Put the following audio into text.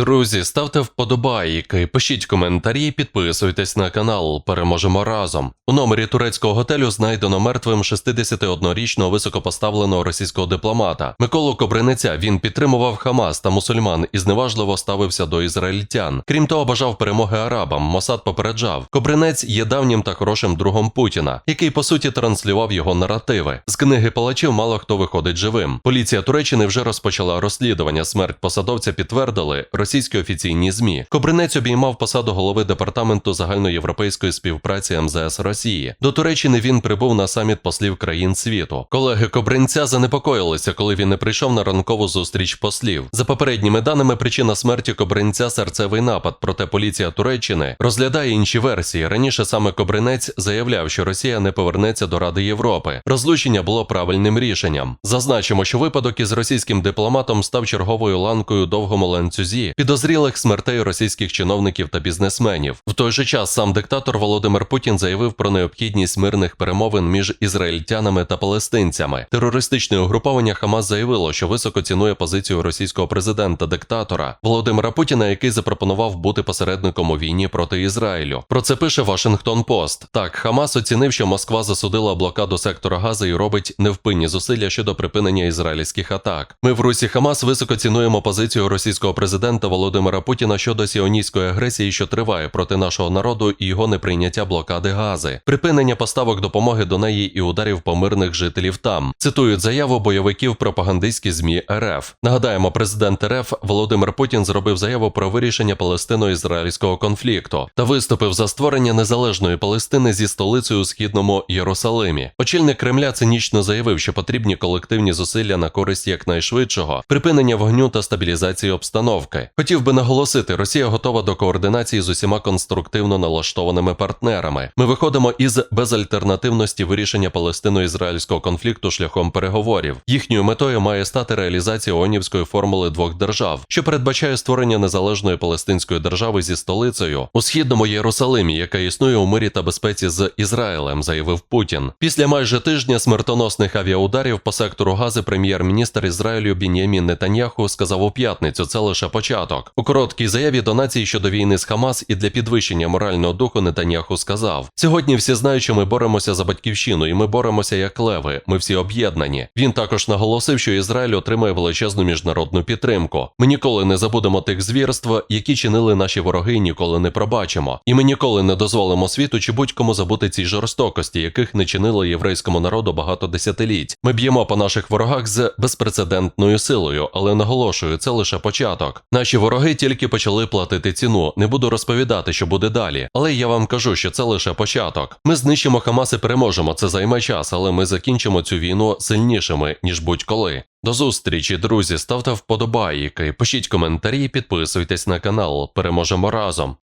Друзі, ставте вподобайки, пишіть коментарі, підписуйтесь на канал. Переможемо разом. У номері турецького готелю знайдено мертвим 61-річного високопоставленого російського дипломата Миколу Кобриниця. Він підтримував Хамас та мусульман і зневажливо ставився до ізраїльтян. Крім того, бажав перемоги арабам. Мосад попереджав. Кобринець є давнім та хорошим другом Путіна, який по суті транслював його наративи. З книги палачів мало хто виходить живим. Поліція Туреччини вже розпочала розслідування. Смерть посадовця підтвердили російські офіційні змі. Кобринець обіймав посаду голови департаменту загальноєвропейської співпраці МЗС Росії. До Туреччини він прибув на саміт послів країн світу. Колеги Кобринця занепокоїлися, коли він не прийшов на ранкову зустріч послів. За попередніми даними, причина смерті Кобринця серцевий напад. Проте поліція Туреччини розглядає інші версії. Раніше саме Кобринець заявляв, що Росія не повернеться до Ради Європи. Розлучення було правильним рішенням. Зазначимо, що випадок із російським дипломатом став черговою ланкою довгому ланцюзі підозрілих смертей російських чиновників та бізнесменів. В той же час сам диктатор Володимир Путін заявив про необхідність мирних перемовин між ізраїльтянами та палестинцями. Терористичне угруповання Хамас заявило, що високо цінує позицію російського президента-диктатора Володимира Путіна, який запропонував бути посередником у війні проти Ізраїлю. Про це пише Вашингтон Пост. Так, Хамас оцінив, що Москва засудила блокаду сектора Гази і робить невпинні зусилля щодо припинення ізраїльських атак. Ми в Русі Хамас високо цінуємо позицію російського президента Володимира Путіна щодо сіоністської агресії, що триває проти нашого народу і його неприйняття блокади Гази, припинення поставок допомоги до неї і ударів по мирних жителів там. Цитують заяву бойовиків пропагандистські змі РФ. Нагадаємо, президент РФ Володимир Путін зробив заяву про вирішення палестино-ізраїльського конфлікту та виступив за створення незалежної Палестини зі столицею у східному Єрусалимі. Очільник Кремля цинічно заявив, що потрібні колективні зусилля на користь якнайшвидшого припинення вогню та стабілізації обстановки. Хотів би наголосити, Росія готова до координації з усіма конструктивно налаштованими партнерами. Ми виходимо із безальтернативності вирішення палестино-ізраїльського конфлікту шляхом переговорів. Їхньою метою має стати реалізація ООНівської формули двох держав, що передбачає створення незалежної палестинської держави зі столицею у східному Єрусалимі, яка існує у мирі та безпеці з Ізраїлем, заявив Путін. Після майже тижня смертоносних авіаударів по сектору Гази прем'єр-міністр Ізраїлю Бін'ямін Нетаньяху сказав у п'ятницю. Це лише початок. У короткій заяві до нації щодо війни з Хамас і для підвищення морального духу Нетаньяху сказав: сьогодні всі знають, що ми боремося за батьківщину, і ми боремося як леви. Ми всі об'єднані. Він також наголосив, що Ізраїль отримує величезну міжнародну підтримку. Ми ніколи не забудемо тих звірств, які чинили наші вороги, і ніколи не пробачимо. І ми ніколи не дозволимо світу чи будь-кому забути ці жорстокості, яких не чинили єврейському народу багато десятиліть. Ми б'ємо по наших ворогах з безпрецедентною силою, але наголошую, це лише початок. Наші вороги тільки почали платити ціну. Не буду розповідати, що буде далі. Але я вам кажу, що це лише початок. Ми знищимо Хамас і переможемо. Це займе час, але ми закінчимо цю війну сильнішими ніж будь-коли. До зустрічі, друзі. Ставте вподобайки, пишіть коментарі, підписуйтесь на канал. Переможемо разом.